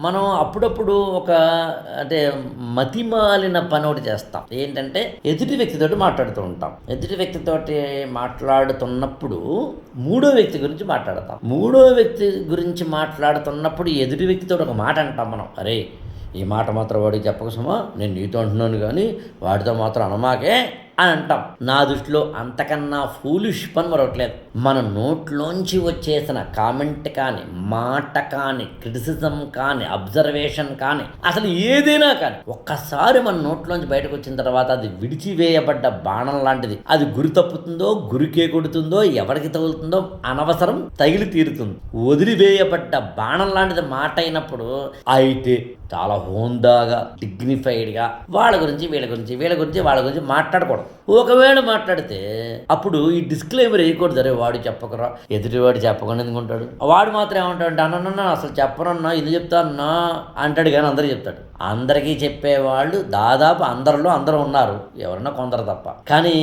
మనం అప్పుడప్పుడు ఒక అంటే మతిమాలిన పని ఒకటి చేస్తాం. ఏంటంటే ఎదుటి వ్యక్తితోటి మాట్లాడుతూ ఉంటాం. ఎదుటి వ్యక్తితోటి మాట్లాడుతున్నప్పుడు మూడో వ్యక్తి గురించి మాట్లాడతాం. మూడో వ్యక్తి గురించి మాట్లాడుతున్నప్పుడు ఎదుటి వ్యక్తితో ఒక మాట అంటాం మనం. అరే ఈ మాట మాత్రం వాడికి చెప్పక సుమా నేను నీతో అంటున్నాను కానీ వాడితో మాత్రం అనమాకే? అని అంటాం. నా దృష్టిలో అంతకన్నా ఫూలిష్ పని మరొకలేదు మన నోట్లోంచి వచ్చేసిన కామెంట్ కానీ మాట కానీ క్రిటిసిజం కానీ అబ్జర్వేషన్ కానీ అసలు ఏదైనా కానీ ఒక్కసారి మన నోట్లోంచి బయటకు వచ్చిన తర్వాత అది విడిచివేయబడ్డ బాణం లాంటిది. అది గురి తప్పుతుందో గురికే కొడుతుందో ఎవరికి తగులుతుందో అనవసరం తగిలి తీరుతుంది. వదిలివేయబడ్డ బాణం లాంటిది మాట అయినప్పుడు అయితే చాలా హోందాగా డిగ్నిఫైడ్గా వాళ్ళ గురించి వీళ్ళ గురించి వీళ్ళ గురించి వాళ్ళ గురించి మాట్లాడకూడదు. ఒకవేళ మాట్లాడితే అప్పుడు ఈ డిస్క్లైమర్ వేయకూడదు. అరే వాడు చెప్పకరా? ఎదుటివాడు చెప్పకుండా ఎందుకుంటాడు వాడు మాత్రం ఏమంటాడు అన్నన్నా అసలు చెప్పరన్నా ఇది చెప్తానన్నా అంటాడు కానీ అందరూ చెప్తాడు. అందరికీ చెప్పేవాళ్ళు దాదాపు అందరిలో అందరూ ఉన్నారు. ఎవరన్నా కొందరు తప్ప. కానీ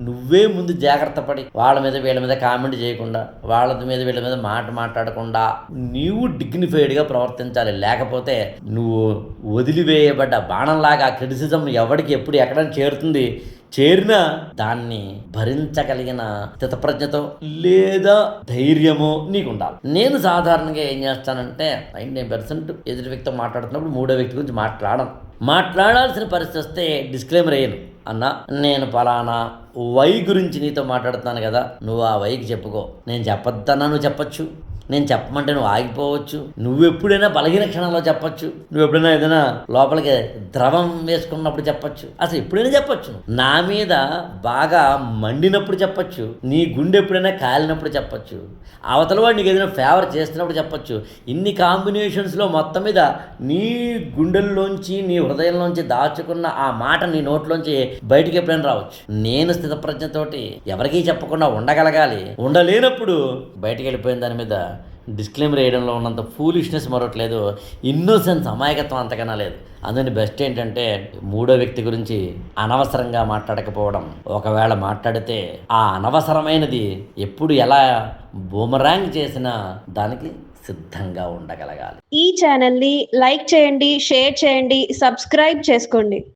నువ్వే ముందు జాగ్రత్త పడి వాళ్ళ మీద వీళ్ళ మీద కామెంట్ చేయకుండా వాళ్ళ మీద వీళ్ళ మీద మాట మాట్లాడకుండా నీవు డిగ్నిఫైడ్గా ప్రవర్తించాలి. లేకపోతే నువ్వు వదిలివేయబడ్డ బాణంలాగా క్రిటిసిజం ఎవరికి ఎప్పుడు ఎక్కడ చేరుతుంది? చేరిన దాన్ని భరించగలిగిన స్థితప్రజ్ఞతో లేదా ధైర్యమో నీకు ఉండాలి నేను సాధారణంగా ఏం చేస్తానంటే నైంటీ పర్సెంట్ ఎదుటి వ్యక్తితో మాట్లాడుతున్నప్పుడు మూడో వ్యక్తి గురించి మాట్లాడను. మాట్లాడాల్సిన పరిస్థితి వస్తే డిస్క్లైమర్ అయ్యాను అన్న నేను పలానా వై గురించి నీతో మాట్లాడుతున్నాను కదా నువ్వు ఆ వైకి చెప్పుకో. నేను చెప్పొద్దన్నా నువ్వు చెప్పచ్చు. నేను చెప్పమంటే నువ్వు ఆగిపోవచ్చు. నువ్వు ఎప్పుడైనా బలహీన క్షణంలో చెప్పచ్చు. నువ్వు ఎప్పుడైనా ఏదైనా లోపలికి ద్రవం వేసుకున్నప్పుడు చెప్పొచ్చు. అసలు ఎప్పుడైనా చెప్పచ్చు. నా మీద బాగా మండినప్పుడు చెప్పచ్చు. నీ గుండె ఎప్పుడైనా కాలినప్పుడు చెప్పచ్చు. అవతల వాడు నీకు ఏదైనా ఫేవర్ చేస్తున్నప్పుడు చెప్పచ్చు. ఇన్ని కాంబినేషన్స్లో మొత్తం మీద నీ గుండెల్లోంచి నీ హృదయంలోంచి దాచుకున్న ఆ మాట నీ నోట్లోంచి బయటికి ఎప్పుడైనా రావచ్చు. నేను స్థితప్రజ్ఞతోటి ఎవరికీ చెప్పకుండా ఉండగలగాలి. ఉండలేనప్పుడు బయటికి వెళ్ళిపోయిన దాని మీద డిస్క్లైమర్ వేయడంలో ఉన్నంత ఫూలిష్నెస్ మరొకట్లేదు ఇన్నోసెన్స్ అమాయకత్వం అంతకన్నా లేదు. అందుకని బెస్ట్ ఏంటంటే మూడో వ్యక్తి గురించి అనవసరంగా మాట్లాడకపోవడం. ఒకవేళ మాట్లాడితే ఆ అనవసరమైనది ఎప్పుడు ఎలా బూమరాంగ్ చేసినా దానికి సిద్ధంగా ఉండగలగాలి. ఈ ఛానల్ని లైక్ చేయండి షేర్ చేయండి సబ్స్క్రైబ్ చేసుకోండి.